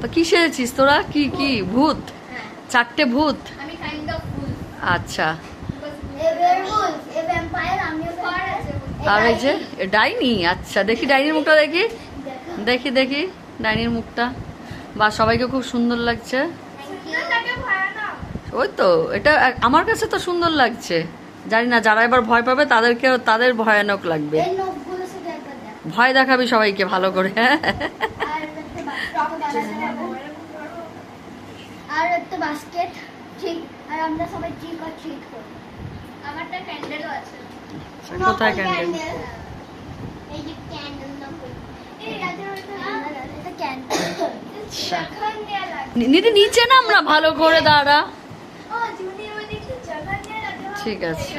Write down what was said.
তো কি সেরেছিস তোরা? কি কি ভূত। হ্যাঁ। চারটে ভূত? আমি কাইন্ড অফ ফুল আচ্ছা। আর এই যে ডাইনি? আচ্ছা দেখি ডাইনির মুখটা দেখি। দেখি দেখি ডাইনির মুখটা। বা সবাইকে খুব সুন্দর লাগছে। ওই তো এটা আমার কাছে তো সুন্দর লাগছে। জানি না যারা এবার ভয় পাবে তাদেরকে তাদের ভয়ানক লাগবে এই নখগুলো শুধু একবার দেখ। ভয় দেখাবি সবাইকে ভালো করে হ্যাঁ? আর একটা basket বানাবো। আর একটা বাস্কেট ঠিক আর আমরা সবাই ট্রিক আর ট্রিট করি। আমারটা ক্যান্ডেলও আছে। কোথায় ক্যান্ডেল এই যে ক্যান্ডেল নকল এই রাতের এটা ক্যান্ডেল আচ্ছা। নি- নিধি নিচে না আমরা ভালো করে দাঁড়া। ঠিক আছে।